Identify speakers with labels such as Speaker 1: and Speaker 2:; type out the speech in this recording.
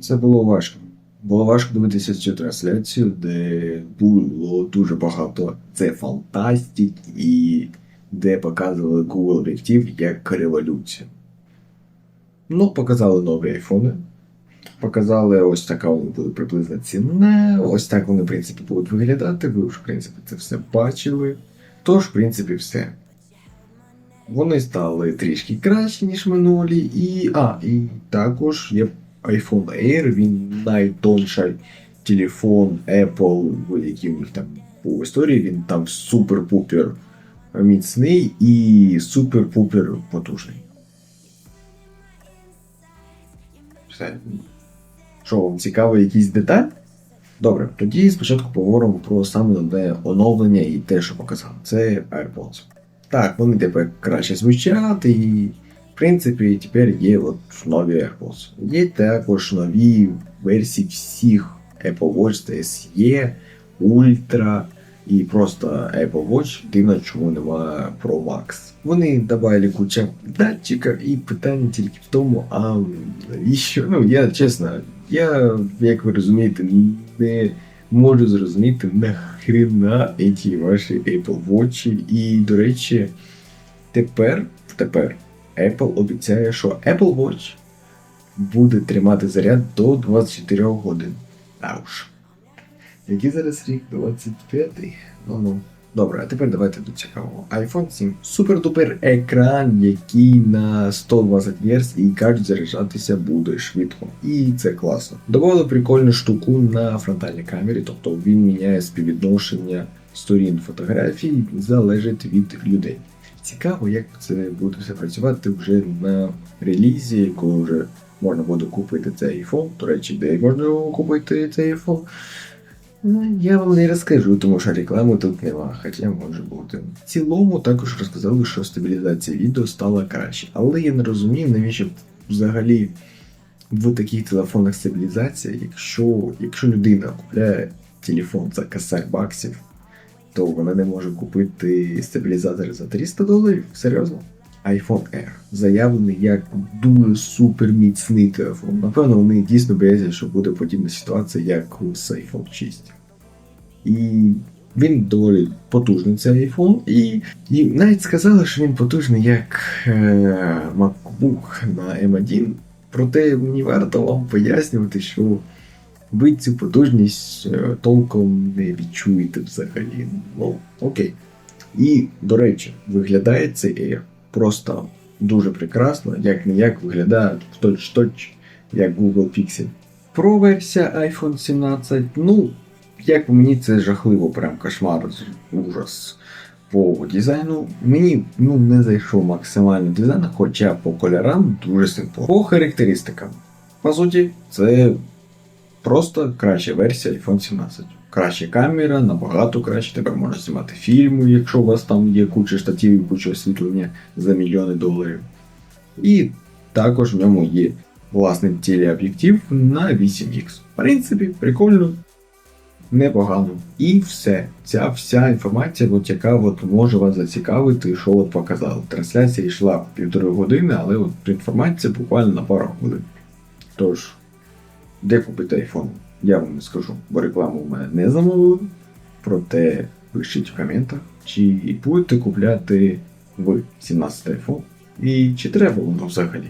Speaker 1: Це було важко. Було важко дивитися цю трансляцію, де було дуже багато це фантастик і де показували Google об'єктив як революцію. Ну, показали нові айфони. Показали ось така вони буде приблизна ціна. Ось так вони, в принципі, будуть виглядати. Ви ж, в принципі, це все бачили. Тож, в принципі, все. Вони стали трішки кращі, ніж минулі. І. А, і також є iPhone Air, він найтонший телефон Apple, який у них там по історії, він там супер-пупер міцний і супер-пупер потужний. Все. Що вам цікаво, якісь деталь? Добре, тоді спочатку поговоримо про саме нове оновлення і те, що показав. Це AirPods. Так, вони тепер краще звучать, і в принципі тепер є от нові AirPods. Є також нові версії всіх Apple Watch SE, Ultra і просто Apple Watch. Дивно, чому немає Pro Max. Вони додали куча датчиків і питання тільки в тому, а навіщо? Ну, я чесно, я, як ви розумієте, не можу зрозуміти нахрена ці ваші Apple Watch. І, до речі, тепер, тепер Apple обіцяє, що Apple Watch буде тримати заряд до 24 годин. Ауш. Який зараз рік? 25-й? Ну ну. Добре, а тепер давайте до цікавого. iPhone 7 супер-дупер екран, який на 120 Гц і кажуть, заряджатися буде швидко. І це класно. Добавили прикольну штуку на фронтальній камері, тобто він міняє співвідношення сторін фотографій, залежить від людей. Цікаво, як це буде все працювати вже на релізі, коли вже можна буде купити цей iPhone. До речі, де можна купити цей iPhone. Ну, я вам не розкажу, тому що реклами тут нема, хоча може бути. В цілому також розказали, що стабілізація відео стала краще. Але я не розумію, навіщо взагалі в таких телефонах стабілізація, якщо, якщо людина купляє телефон за косарь баксів, то вона не може купити стабілізатор за 300 доларів. Серйозно? iPhone Air заявлений як дуже супер міцний телефон. Напевно, вони дійсно бояться, що буде подібна ситуація, як з iPhone 6. І він доволі потужний цей iPhone. І, і навіть сказали, що він потужний як е, MacBook на M1. Проте мені варто вам пояснювати, що ви цю потужність е, толком не відчуєте взагалі. Ну, окей. І, до речі, виглядає цей просто дуже прекрасно, як не як виглядає точ-точ, як Google Pixel. Pro версія iPhone 17, ну, як мені, це жахливо, прям кошмар, ужас по дизайну. Мені ну, не зайшов максимально дизайн, хоча по кольорам дуже симпл. По характеристикам. По суті, це просто краща версія iPhone 17. Краща камера, набагато краще. Тепер можна знімати фільми, якщо у вас там є куча штативів, куча освітлення за мільйони доларів. І також в ньому є власний телеоб'єктив на 8X. В принципі, прикольно, непогано. І все. Ця вся інформація, от, яка от, може вас зацікавити, що от показали. Трансляція йшла півтори години, але от інформація буквально на пару хвилин. Тож, де купити айфон? Я вам не скажу, бо рекламу в мене не замовили. Проте пишіть в коментах, чи будете купляти ви 17 iPhone і чи треба воно взагалі.